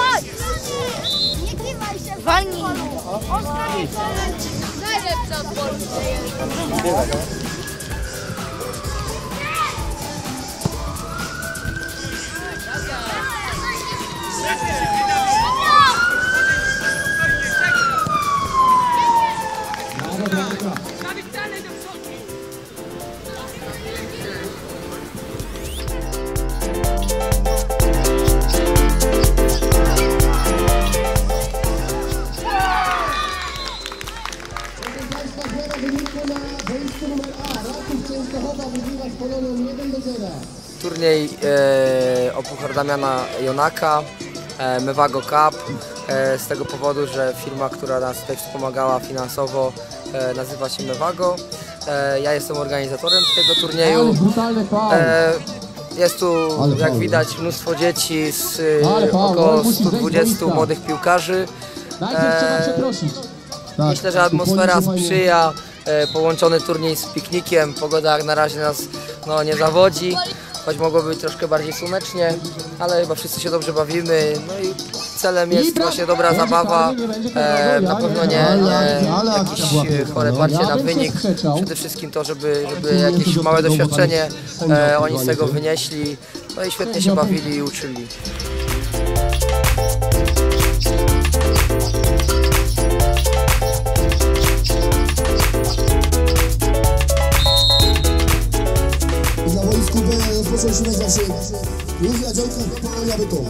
Chodź! Nie kiwaj się! Walnij! Ostatni moment! Najlepsza od Polski jest! Yeah. Turniej e, o Puchar Damiana Jonaka, e, Mewago Cup, e, z tego powodu, że firma, która nas tutaj wspomagała finansowo e, nazywa się Mewago. E, ja jestem organizatorem tego turnieju. E, jest tu, jak faul. widać, mnóstwo dzieci z e, około on musi zejść z 120 boiska. młodych piłkarzy. E, przeprosić. Tak, Myślę, że atmosfera upolizowanie. sprzyja, e, połączony turniej z piknikiem, pogoda jak na razie nas no, nie zawodzi, choć mogło być troszkę bardziej słonecznie, ale chyba wszyscy się dobrze bawimy, no i celem jest właśnie dobra będzie zabawa, będzie e, na pewno nie, jakieś e, piękna, chore no. parcie Ja na wynik, przede wszystkim to, żeby, żeby jakieś małe doświadczenie e, oni z tego nie? wynieśli, no i świetnie się bawili i uczyli. Działków, Polonia Bytom.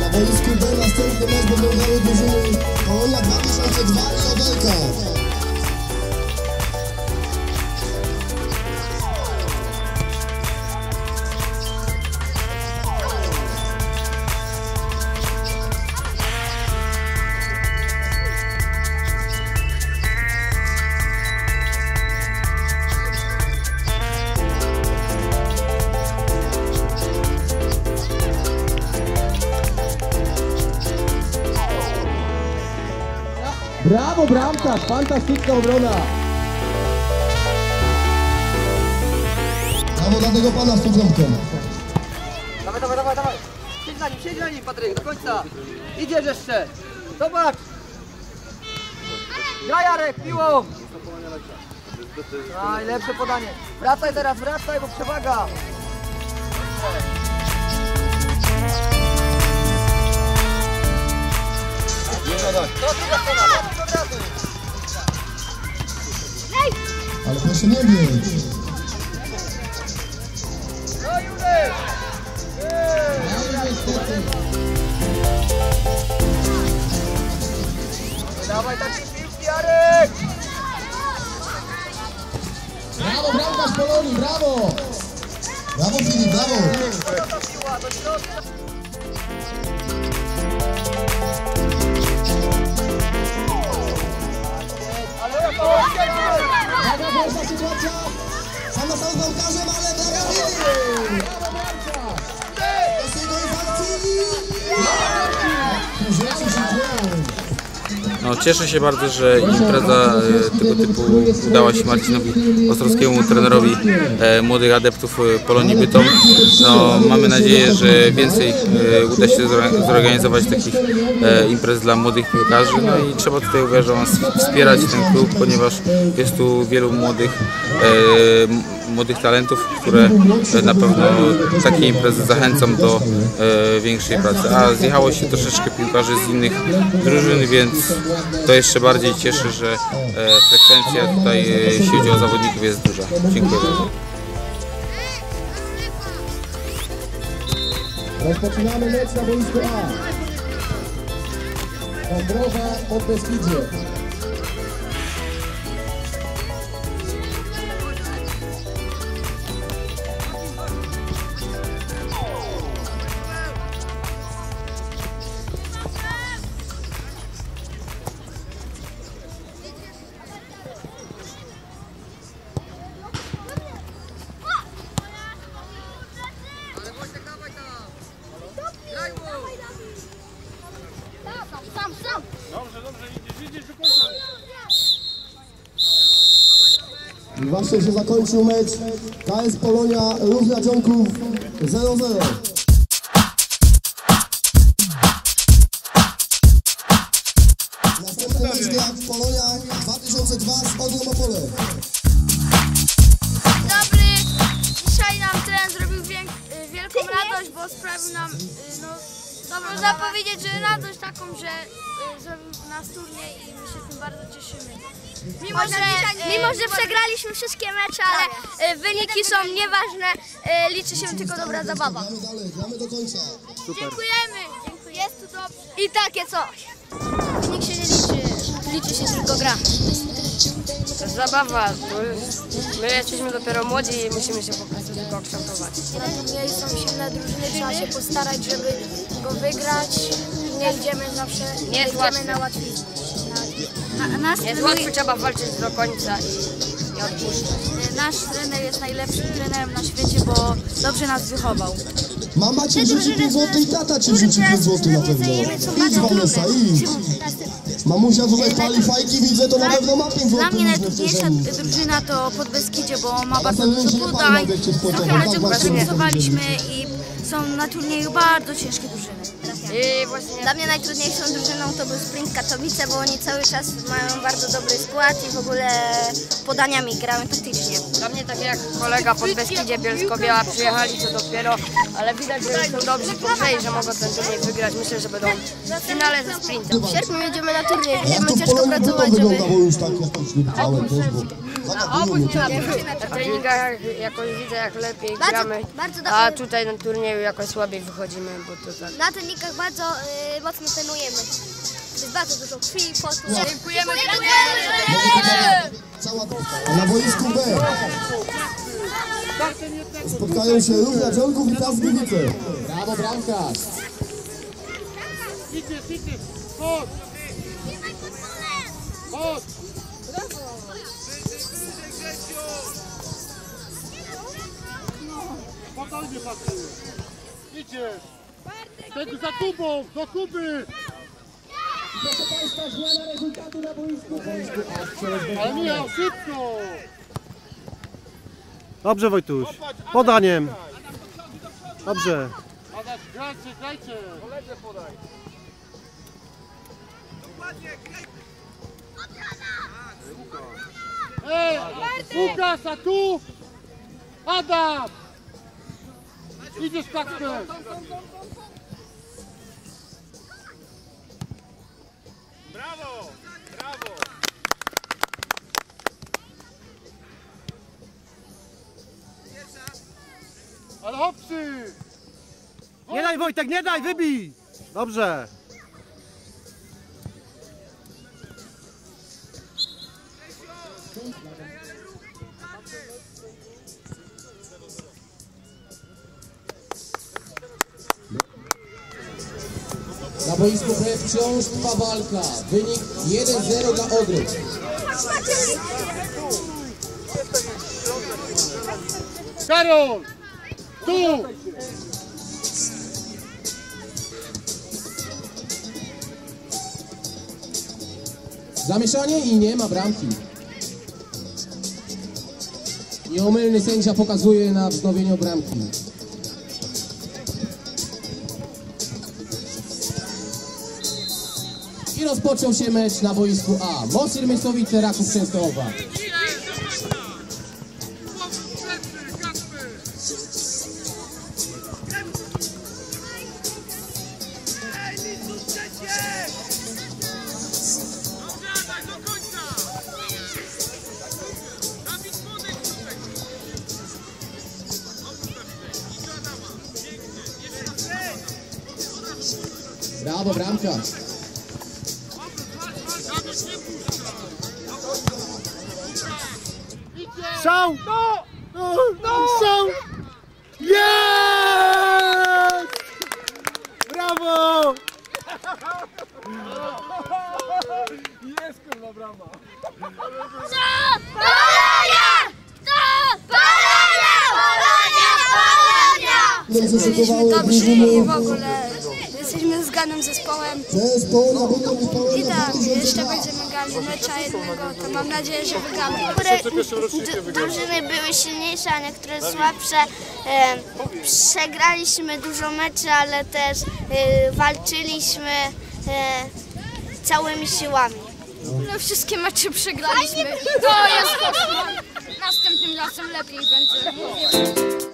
Na boisku B następny mecz będą grały drużyny Polonia 2002 i Odelka. Brawo bramkarz, fantastyczna obrona. Brawo dla tego pana z tą bramką. Dawaj, dawaj, dawaj, dawaj. Siedź na nim, siedź na nim, Patryk, do końca. Idziesz jeszcze. Zobacz. Gra Jarek, piłą. Najlepsze podanie. Wracaj teraz, wracaj, bo przewaga. Do druga strona, Patryk od razu. Ale proszę nie Julek. Dawaj takie piłki, Jarek. Brawo bramkarz Polonii, brawo. Brawo Filip, brawo. Brawo, pierwsza sytuacja. Sam na sam z ale brawo Filip. No, cieszę się bardzo, że impreza e, tego typu udała się Marcinowi Ostrowskiemu, trenerowi e, młodych adeptów e, Polonii Bytom. No, mamy nadzieję, że więcej uda się zor- zorganizować takich imprez dla młodych piłkarzy. No i trzeba tutaj uważam wspierać ten klub, ponieważ jest tu wielu młodych, młodych talentów, które na pewno takie imprezy zachęcą do e, większej pracy. A zjechało się troszeczkę piłkarzy z innych drużyn, więc to jeszcze bardziej cieszy, że e, frekwencja tutaj, e, jeśli chodzi o zawodników, jest duża. Dziękuję bardzo. Rozpoczynamy mecz na boisku A. Dąbrowa pod Beskidzie. Właśnie się zakończył mecz KS Polonia Różna Dzionków 0-0. No można powiedzieć, że radość taką, że y, zrobił nas turniej i my się tym bardzo cieszymy. Mimo, że, mimo, że przegraliśmy wszystkie mecze, ale y, wyniki są nieważne, y, liczy się tylko dobra zabawa. Gramy dalej, gramy do końca. Dziękujemy. Jest tu dobrze. I takie coś. Nikt się nie liczy. Liczy się tylko gra. Zabawa, bo my jesteśmy dopiero młodzi i musimy się po prostu tylko kształtować. turnieju są silne drużyny, trzeba się postarać, żeby go wygrać. Nie idziemy zawsze, Nie jest idziemy łatwe. na łatwiznę. Na, nas Jest łatwo, trzeba walczyć do końca i nie odpuszczać. Nasz trener jest najlepszym trenerem na świecie, bo dobrze nas wychował. Mama ci wrzuci 5 zł i tata ci wrzuci 5 zł na pewno. Idź Vanessa, idź. Mamusia tutaj pali fajki, widzę, to na pewno ma 5 zł Dla mnie najtrudniejsza drużyna to Podbeskidzie, bo ma bardzo dużo podań. Trochę tak właśnie pracowaliśmy i są na turnieju bardzo ciężkie drużyny. I właśnie Dla mnie najtrudniejszą drużyną to był Sprint Katowice, bo oni cały czas mają bardzo dobry skład i w ogóle podaniami grają taktycznie. dla mnie tak jak kolega pod Beskidzie Bielsko-Biała przyjechali to dopiero, ale widać, że są dobrzy po grze i że mogą ten turniej wygrać. Myślę, że będą w finale ze sprintem. W sierpniu jedziemy na turniej, będziemy ciężko pracować, żeby... też, bo zagadują Na treningach jakoś widzę jak lepiej Bardzo- gramy, bardzo dobrze. a tutaj na turnieju jakoś słabiej wychodzimy, bo to tak. Na trenikach bardzo y, mocno trenujemy. Jest bardzo dużo krwi, potu. Dziękujemy Cała A na boisku B spotkają się Ruch Jacionków i Piast Gliwice. Brawo bramkarz. Spokojnie Patryk. Idziesz. Tego za Kubą, do Kuby. Ale Michał, szybko. Dobrze Wojtuś. Podaniem. Dobrze. Adaś, grajcie, grajcie. Ej, Łukasz, a tu? Adam! Idziesz Kacper. Ale hopsy! Nie daj Wojtek, nie daj, wybij. Dobrze. Boisku B wciąż trwa walka. Wynik 1-0 dla Odry. Karol! Tu! Zamieszanie i nie ma bramki. Nieomylny sędzia pokazuje na wznowieniu bramki. I rozpoczął się mecz na boisku A. Mosir Mysłowice, Raków Częstochowa. Brawo, bramka. Strzał! No! No! Strzał! Jest! Brawo! Polonia! Polonia! Polonia! Polonia! Będą się szykowały Dobrze i w ogóle jesteśmy zgranym zespołem. Polonia będą wypałe I na tak, jeszcze 2002. grali mecza jednego, to mam nadzieję, że wygramy. D- drużyny były silniejsze, a niektóre słabsze. E, przegraliśmy dużo meczy, ale też e, walczyliśmy. E, całymi siłami. No wszystkie mecze przegraliśmy. To jest koszmar. Następnym razem lepiej będzie.